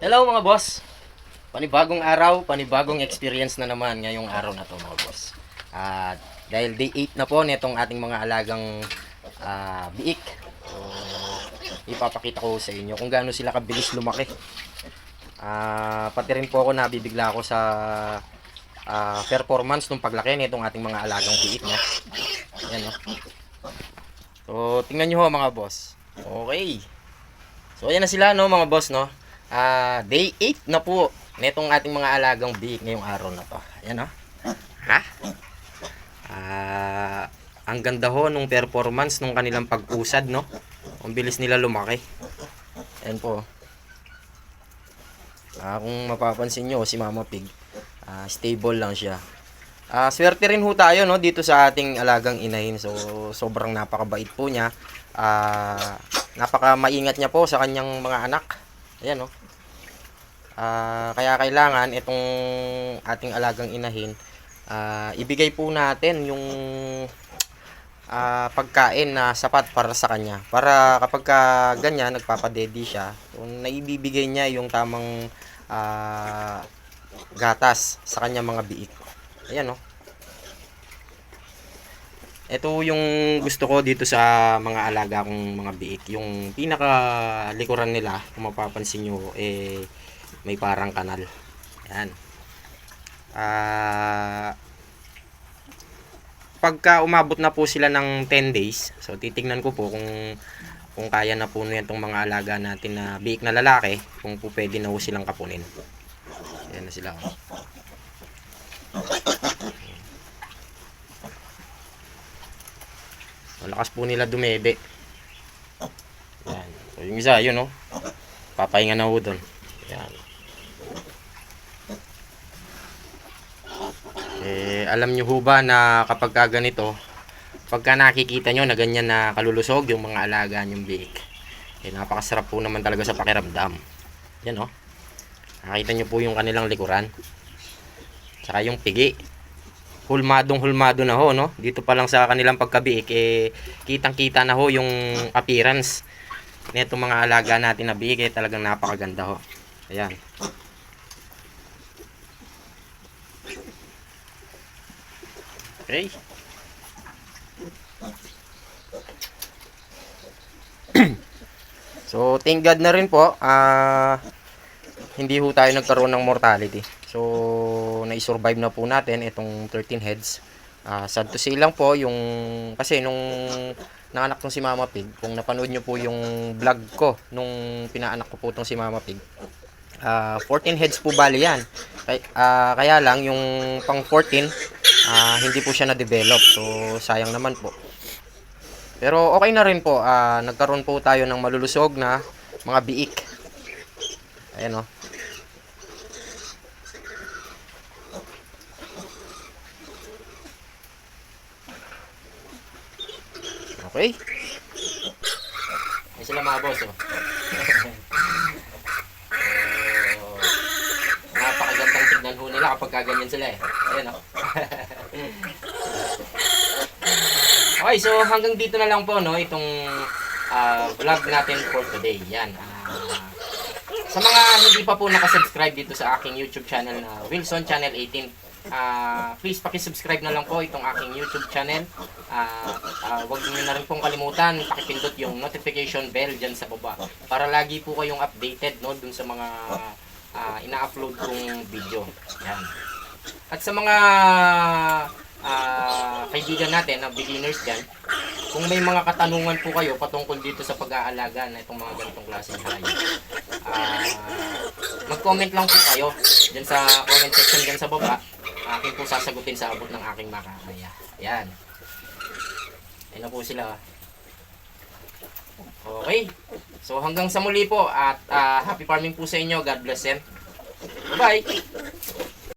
Hello mga boss! Panibagong araw, panibagong experience na naman ngayong araw na to mga boss. At dahil day 8 na po nitong ating mga alagang ah, biik. Ipapakita ko sa inyo kung gaano sila kabilis lumaki. Ah, pati rin po ako nabibigla ako sa ah, performance ng paglaki nitong ating mga alagang biik. No? Ayan, no? So, tingnan nyo ho mga boss. Okay. So, ayan na sila, no, mga boss, no? Ah, day 8 na po nitong ating mga alagang biik ngayong araw na to. Ayan, no? Ha? Ah, ang ganda ho nung performance nung kanilang pag-usad, no? Ang bilis nila lumaki. Ayan po. Ah, kung mapapansin nyo, si Mama Pig, ah, stable lang siya. Ah, swerte rin ho tayo no dito sa ating alagang inahin. So sobrang napakabait po niya. Ah, napaka maingat niya po sa kanyang mga anak. Ayan no. Ah, kaya kailangan itong ating alagang inahin ah, ibigay po natin yung ah, pagkain na sapat para sa kanya. Para kapag ka ganyan nagpapadedi siya, so, naibibigay niya yung tamang ah, gatas sa kanyang mga biik. Ayan no. Ito yung gusto ko dito sa mga alaga kong mga biik. Yung pinaka likuran nila, kung mapapansin nyo, eh, may parang kanal. Ayan. Ah, pagka umabot na po sila ng 10 days, so titingnan ko po kung kung kaya na po na itong mga alaga natin na biik na lalaki, kung po pwede na po silang kapunin. Ayan na sila. oh. Malakas po nila dumebe. Yan. So, yung isa, yun, no? Papahinga na ho doon. Yan. Eh, alam nyo ho ba na kapag ka ganito, pagka nakikita nyo na ganyan na kalulusog yung mga alaga yung biik, eh, napakasarap po naman talaga sa pakiramdam. Yan, no? Nakita nyo po yung kanilang likuran. Tsaka yung pigi hulmadong hulmado na ho no dito pa lang sa kanilang pagkabiik eh kitang kita na ho yung appearance nito mga alaga natin na biik eh talagang napakaganda ho ayan okay so thank God na rin po ah hindi ho tayo nagkaroon ng mortality. So, na-survive na po natin itong 13 heads. Ah, sad to say lang po, yung, kasi nung nanganak tong si Mama Pig, kung napanood nyo po yung vlog ko, nung pinaanak ko po tong si Mama Pig, ah 14 heads po bali yan. Kay, ah, kaya lang, yung pang 14, ah, hindi po siya na-develop. So, sayang naman po. Pero okay na rin po, ah, nagkaroon po tayo ng malulusog na mga biik. Ayan o. Okay. Ay sila mga boss oh. oh napakagandang tignan ho nila kapag kaganyan sila eh. Ayan oh. okay, so hanggang dito na lang po no itong ah, vlog natin for today. Yan. ah, sa mga hindi pa po nakasubscribe dito sa aking YouTube channel na Wilson Channel 18, ah please paki-subscribe na lang po itong aking YouTube channel. Ah ah, wag niyo na rin pong kalimutan pakipindot yung notification bell diyan sa baba para lagi po kayong updated no dun sa mga ah, ina-upload kong video. Yan. At sa mga ah, kaibigan natin na beginners dyan, kung may mga katanungan po kayo patungkol dito sa pag-aalaga na itong mga ganitong klaseng hayop, ah, mag-comment lang po kayo dyan sa comment section dyan sa baba. Akin po sasagutin sa abot ng aking makakaya. Yan. Ayun na po sila. Okay. So hanggang sa muli po at ah, happy farming po sa inyo. God bless and bye-bye.